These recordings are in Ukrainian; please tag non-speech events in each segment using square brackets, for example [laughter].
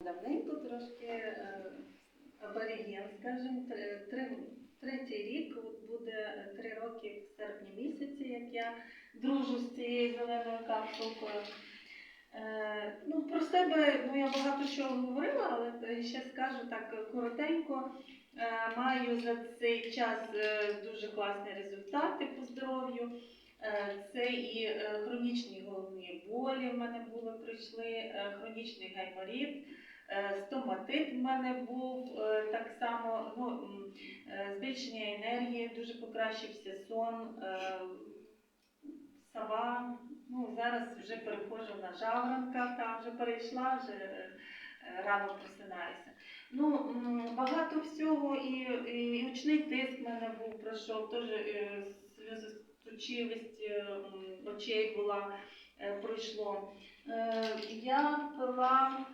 Давненько трошки е, абориген, скажімо, третій рік, от буде три роки в серпні місяці, як я дружу з цією зеленою капсулкою. Е, ну, про себе ну, я багато чого говорила, але ще скажу так коротенько. Е, маю за цей час дуже класні результати по здоров'ю. Е, Це і е, хронічні головні болі в мене були, пройшли, е, хронічний гайморіт, стоматит в мене був так само, ну, збільшення енергії, дуже покращився сон, сова. Ну, зараз вже переходжу на жаворонка, там вже перейшла, вже рано просинаюся. Ну, багато всього, і, і очний тиск в мене був, пройшов, теж сльозостучивість е, очей була, е, пройшло. Е, я пила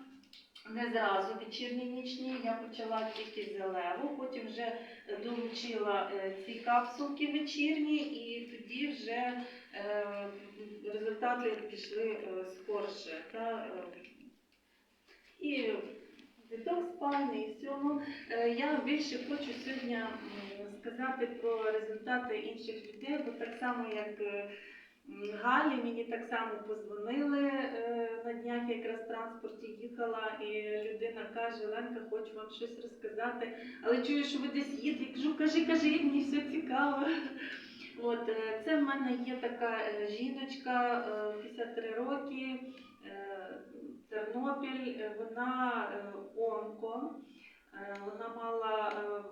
не зразу вечірні нічні, я почала тільки зелеву, потім вже долучила ці капсулки вечірні, і тоді вже результати пішли скорше. І детокс спальний, і всьому. Е, Я більше хочу сьогодні сказати про результати інших людей, бо так само, як е, Галі, мені так само позвонили е, на днях, якраз в транспорті їхала, і людина каже, Ленка, хочу вам щось розказати, але чую, що ви десь їдете. Я кажу, кажи, кажи, мені все цікаво. От, це в мене є така жіночка, е, 53 роки, Тернопіль, е, вона е, онко, е, вона мала е,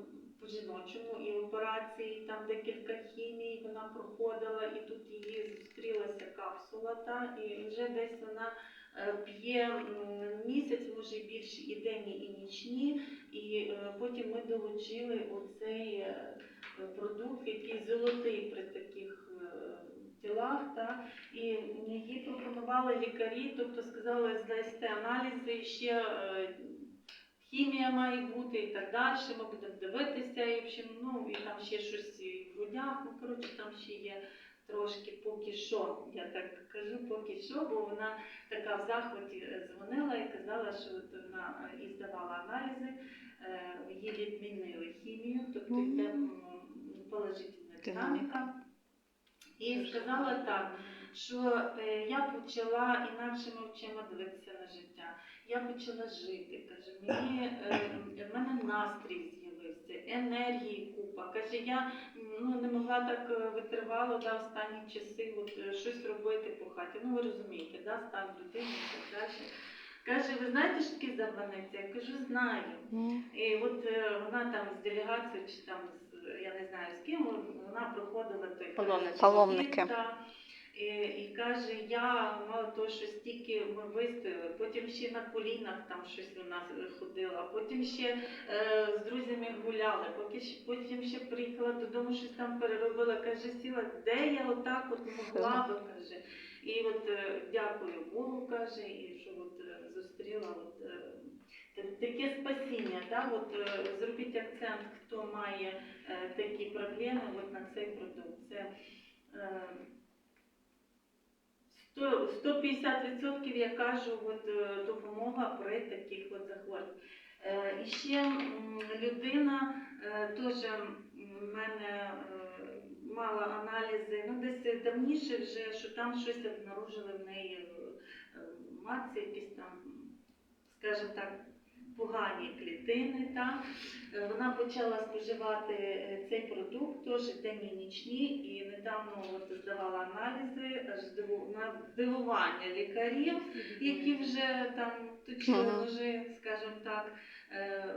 по жіночому і операції, там декілька хімій вона проходила, і тут її зустрілася капсула, та, і вже десь вона е, п'є місяць, може більше, і денні, і нічні, і е, потім ми долучили оцей е, продукт, який золотий при таких е, тілах, та, і пропонували лікарі, тобто сказали, здасте аналізи, ще е, хімія має бути і так далі, ми будемо дивитися, і, в общем, ну, і там ще щось в грудях, ну, коротше, там ще є трошки поки що, я так кажу, поки що, бо вона така в захваті дзвонила і казала, що от вона і здавала аналізи, е, їй відмінили хімію, тобто йде положительна динаміка. І сказала так, що е, я почала інакшими очима дивитися на життя. Я почала жити. Каже, мені е, в мене настрій з'явився, енергії купа. Каже, я ну, не могла так е, витривало да, останні часи от, щось робити по хаті. Ну ви розумієте, да, стан людини і так далі. Каже, ви знаєте, що таке забаниться? Я кажу, знаю. Ну, І от е, вона там з делегацією, чи там з я не знаю з ким, вона проходила той Паломники. Паломники. та, і, і каже, я мало того, що стільки ми вистояли, потім ще на колінах там щось вона ходила, потім ще е, з друзями гуляли, поки ще, потім ще приїхала додому, щось там переробила. Каже, сіла, де я отак от могла би, [laughs] каже. І от е, дякую Богу, каже, і що от е, зустріла от, е, таке спасіння. Да? От, е, зробіть акцент, хто має е, такі проблеми от на цей продукт. Це е, 100, 150% я кажу, от, е, допомога при таких от захворюваннях. Е, І ще людина е, теж в мене мала аналізи, ну десь давніше вже, що там щось обнаружили в неї матці, якісь там, скажімо так, погані клітини. Та? Е, Вона почала споживати е, цей продукт, теж денні нічні, і недавно от здавала аналізи, аж здиву- на здивування лікарів, які вже там точили ножи, скажімо так. Е,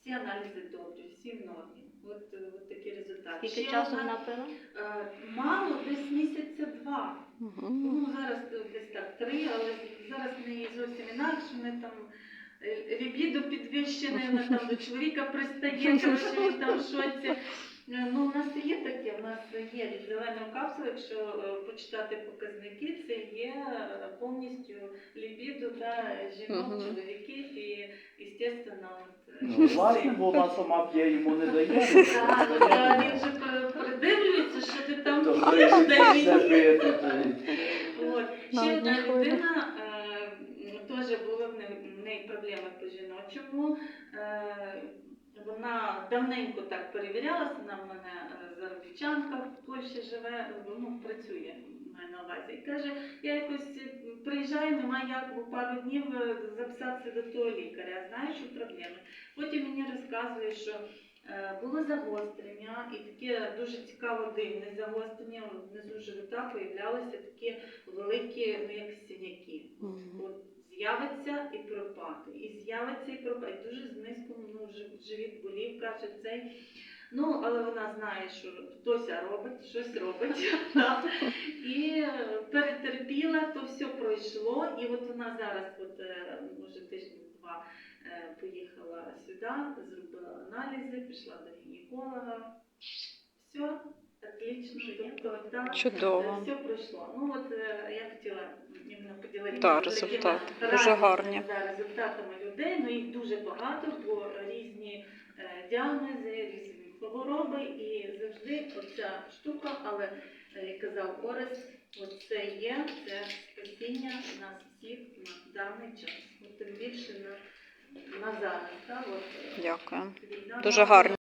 Всі аналізи добрі, всі в нормі. От, е, от такі результати. Скільки Ще часу вона пила? Е, Мало, десь місяця два. Ну, зараз десь так три, але зараз в неї зовсім інакше, вони там лібідо підвищене, вона там до чоловіка пристає, тому що він там в шоці. Е, Ну, у нас є таке, у нас є від капсули, якщо е, почитати показники, це є е, повністю лібідо та жінок, Мгм. чоловіків і, звісно, е, Ну, Варку, бо вона сама п'є йому не дає. [laughs] Він же пер- придивлюється, що ти там То п'єш, хай дай все мені. пити. то й- От. Ще Навіть одна не людина е, теж була в не- в неї проблеми по жіночому. Е, Вона давненько так перевірялася, вона в мене е, заробітчанка в Польщі живе, ну, працює, маю на увазі. І каже, я якось е, приїжджаю, немає як в пару днів записатися до того лікаря, знаю, що проблеми. Потім мені розказує, що було загострення, і таке дуже цікаво дивне загострення. Внизу живота появлялися такі великі, ну як синяки. От з'явиться і пропаде, і з'явиться і пропаде. Дуже знизько ну, живіт болів, каже цей. Ну, але вона знає, що хтось робить, щось робить. [laughs] І перетерпіла, то все пройшло. І от вона зараз, от, е, може тиждень-два, е, поїхала сюди, зробила аналізи, пішла до гінеколога. Все, отлично, тобто, да, Чудово. Все пройшло. Ну от е, я хотіла іменно поділитися Да, результати. Дуже гарні. да, результатами людей. Ну їх дуже багато, бо різні е, діагнози, різні хвороби, і завжди оця штука, але е, як казав Орес, оце є це спасіння нас всіх на даний час. От тим більше на, на зараз. Та, от, е, Дякую. Дуже гарно.